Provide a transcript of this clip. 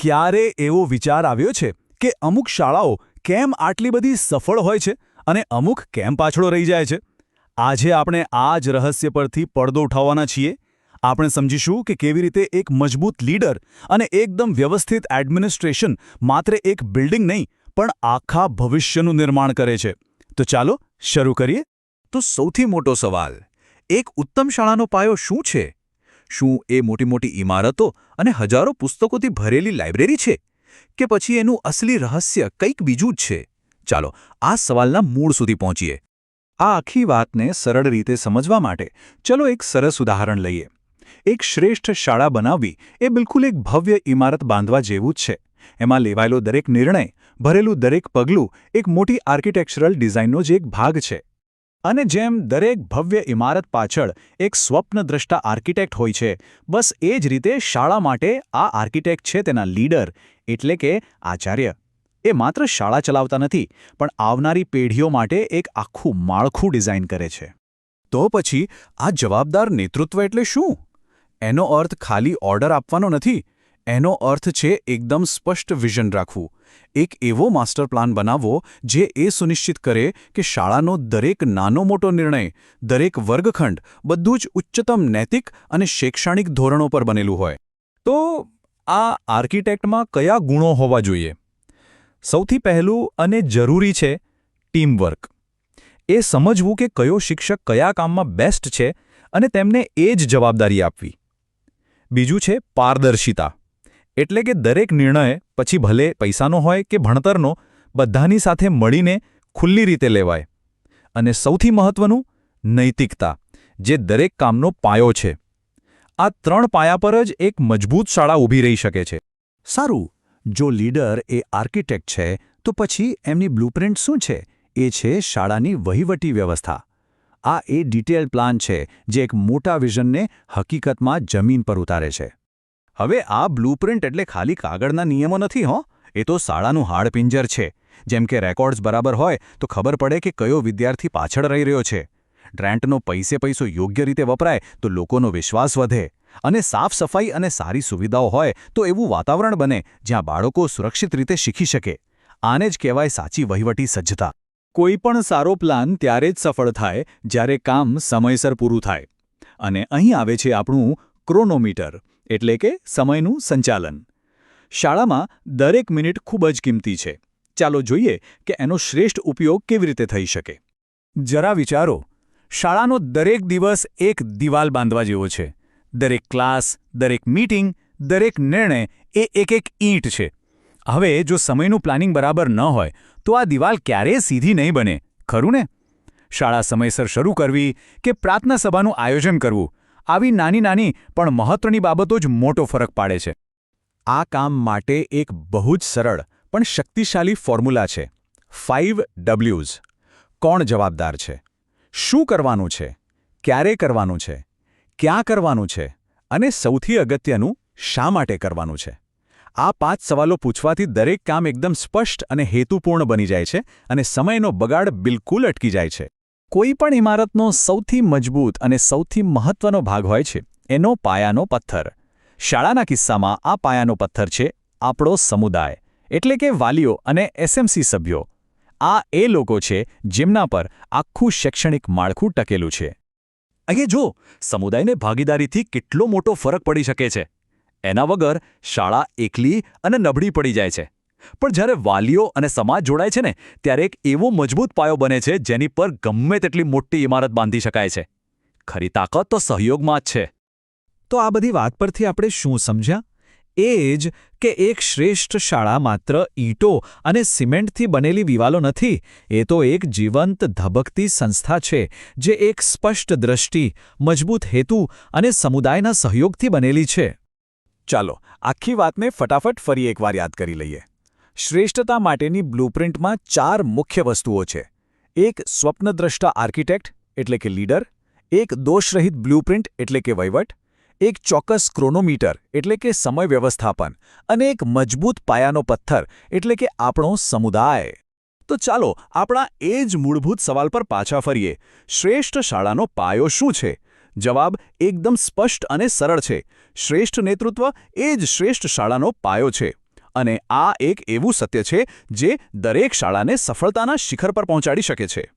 ક્યારે એવો વિચાર આવ્યો છે કે અમુક શાળાઓ કેમ આટલી બધી સફળ હોય છે અને અમુક કેમ પાછળો રહી જાય છે? આજે આપણે આ જ રહસ્ય પરથી પડદો ઉઠાવવાના છીએ. આપણે સમજીશું કે કેવી રીતે એક મજબૂત લીડર અને એકદમ વ્યવસ્થિત એડમિનિસ્ટ્રેશન માત્ર એક બિલ્ડિંગ નહીં, પણ આખા ભવિષ્યનું નિર્માણ કરે છે. તો ચાલો શરૂ કરીએ. તો સૌથી મોટો સવાલ, એક ઉત્તમ શાળાનો પાયો શું છે? શું એ મોટી મોટી ઇમારતો અને હજારો પુસ્તકોથી ભરેલી લાઇબ્રેરી છે? કે પછી એનું અસલી રહસ્ય કંઈક બીજું જ છે? ચાલો, આ સવાલના મૂળ સુધી પહોંચીએ. આ આખી વાતને સરળ રીતે સમજવા માટે ચલો એક સરસ ઉદાહરણ લઈએ. એક શ્રેષ્ઠ શાળા બનાવવી એ બિલકુલ એક ભવ્ય ઇમારત બાંધવા જેવું જ છે. એમાં લેવાયેલો દરેક નિર્ણય, ભરેલું દરેક પગલું એક મોટી આર્કિટેક્ચરલ ડિઝાઇનનો જ એક ભાગ છે. અને જેમ દરેક ભવ્ય ઇમારત પાછળ એક સ્વપ્નદ્રષ્ટા આર્કિટેક્ટ હોય છે, બસ એ જ રીતે શાળા માટે આ આર્કિટેક્ટ છે તેના લીડર, એટલે કે આચાર્ય. એ માત્ર શાળા ચલાવતા નથી, પણ આવનારી પેઢીઓ માટે એક આખું માળખું ડિઝાઇન કરે છે. તો પછી આ જવાબદાર નેતૃત્વ એટલે શું? એનો અર્થ ખાલી ઓર્ડર આપવાનો નથી એનો અર્થ છે એકદમ સ્પષ્ટ વિઝન રાખવું. એક એવો માસ્ટર પ્લાન બનાવવો જે એ સુનિશ્ચિત કરે કે શાળાનો દરેક નાનો મોટો નિર્ણય, દરેક વર્ગખંડ બધું જ ઉચ્ચતમ નૈતિક અને શૈક્ષણિક ધોરણો પર બનેલું હોય. તો આ આર્કિટેક્ટમાં કયા ગુણો હોવા જોઈએ? સૌથી પહેલું અને જરૂરી છે ટીમવર્ક. એ સમજવું કે કયો શિક્ષક કયા કામમાં બેસ્ટ છે અને તેમને એ જ જવાબદારી આપવી. બીજું છે પારદર્શિતા. એટલે કે દરેક નિર્ણય, પછી ભલે પૈસાનો હોય કે ભણતરનો, બધાની સાથે મળીને ખુલ્લી રીતે લેવાય. અને સૌથી મહત્વનું, નૈતિકતા, જે દરેક કામનો પાયો છે. આ ત્રણ પાયા પર જ એક મજબૂત શાળા ઊભી રહી શકે છે. સારું, જો લીડર એ આર્કિટેક્ટ છે, તો પછી એમની બ્લુપ્રિન્ટ શું છે? એ છે શાળાની વહીવટી વ્યવસ્થા. આ એ ડિટેલ પ્લાન છે, જે એક મોટા વિઝનને હકીકતમાં જમીન પર ઉતારે છે. હવે આ બ્લુપ્રિન્ટ એટલે ખાલી કાગળના નિયમો નથી, હો. એ તો શાળાનું હાડપિંજર છે. જેમ કે રેકોર્ડ્સ બરાબર હોય, તો ખબર પડે કે કયો વિદ્યાર્થી પાછળ રહી રહ્યો છે. ડ્રેન્ટનો પૈસે પૈસો યોગ્ય રીતે વપરાય, તો લોકોનો વિશ્વાસ વધે. અને સાફ સફાઈ અને સારી સુવિધાઓ હોય, તો એવું વાતાવરણ બને, જ્યાં બાળકો સુરક્ષિત રીતે શીખી શકે. આને જ કહેવાય સાચી વહીવટી સજ્જતા. કોઈ પણ સારો પ્લાન ત્યારે જ સફળ થાય, જ્યારે કામ સમયસર પૂરું થાય. અને અહીં આવે છે આપણું ક્રોનોમીટર. એટલે કે સમયનું સંચાલન. શાળામાં દરેક મિનિટ ખૂબ જ કિંમતી છે. ચાલો જોઈએ કે એનો શ્રેષ્ઠ ઉપયોગ કેવી રીતે થઈ શકે. જરા વિચારો, શાળાનો દરેક દિવસ એક દિવાલ બાંધવા જેવો છે. દરેક ક્લાસ, દરેક મીટિંગ, દરેક નિર્ણય એ એક એક ઈંટ છે. હવે જો સમયનું પ્લાનિંગ બરાબર ન હોય, તો આ દિવાલ ક્યારેય સીધી નહીં બને. ખરું ને? શાળા સમયસર શરૂ કરવી કે પ્રાર્થના સભાનું આયોજન કરવું આવી નાની નાની પણ મહત્વની બાબતો જ મોટો ફરક પાડે છે. આ કામ માટે એક બહુ જ સરળ પણ શક્તિશાળી ફોર્મ્યુલા છે. ફાઇવ ડબલ્યુઝ. કોણ જવાબદાર છે? શું કરવાનું છે? ક્યારે કરવાનું છે? ક્યાં કરવાનું છે? અને સૌથી અગત્યનું, શા માટે કરવાનું છે? આ પાંચ સવાલો પૂછવાથી દરેક કામ એકદમ સ્પષ્ટ અને હેતુપૂર્ણ બની જાય છે અને સમયનો બગાડ બિલકુલ અટકી જાય છે. કોઈ પણ ઇમારતનો સૌથી મજબૂત અને સૌથી મહત્વનો ભાગ હોય છે, એનો પાયાનો પથ્થર. શાળાના કિસ્સામાં આ પાયાનો પથ્થર છે આપણો સમુદાય, એટલે કે વાલીઓ અને એસએમસી સભ્યો. આ એ લોકો છે જેમના પર આખું શૈક્ષણિક માળખું ટકેલું છે. અહીં જો, સમુદાયને ભાગીદારીથી કેટલો મોટો ફરક પડી શકે છે? એના વગર શાળા એકલી અને નબળી પડી જાય છે. પણ જ્યારે વાલીઓ અને સમાજ જોડાય છે ને, ત્યારે એક એવો મજબૂત પાયો બને છે જેની પર ગમે તેટલી મોટી ઇમારત બાંધી શકાય છે. ખરી તાકાત તો સહયોગમાં જ છે. તો આ બધી વાત પરથી આપણે શું સમજ્યા? એ જ કે એક શ્રેષ્ઠ શાળા માત્ર ઈંટો અને સિમેન્ટથી બનેલી દિવાલો નથી, એ તો એક જીવંત ધબકતી સંસ્થા છે, જે એક સ્પષ્ટ દ્રષ્ટિ, મજબૂત હેતુ અને સમુદાયના સહયોગથી બનેલી છે. ચાલો, આખી વાતને ફટાફટ ફરી એકવાર યાદ કરી લઈએ. શ્રેષ્ઠતા માટેની બ્લુપ્રિન્ટમાં ચાર મુખ્ય વસ્તુઓ છે. એક, સ્વપ્નદ્રષ્ટા આર્કિટેક્ટ, એટલે કે લીડર. એક, દોષરહિત બ્લુપ્રિન્ટ, એટલે કે વહીવટ. એક, ચોક્કસ ક્રોનોમીટર, એટલે કે સમય વ્યવસ્થાપન. અને એક, મજબૂત પાયાનો પથ્થર, એટલે કે આપણો સમુદાય. તો ચાલો, આપણા એ જ મૂળભૂત સવાલ પર પાછા ફરીએ. શ્રેષ્ઠ શાળાનો પાયો શું છે? જવાબ એકદમ સ્પષ્ટ અને સરળ છે. શ્રેષ્ઠ નેતૃત્વ એ જ શ્રેષ્ઠ શાળાનો પાયો છે. અને આ એક એવું સત્ય છે જે દરેક શાળાને સફળતાના શિખર પર પહોંચાડી શકે છે.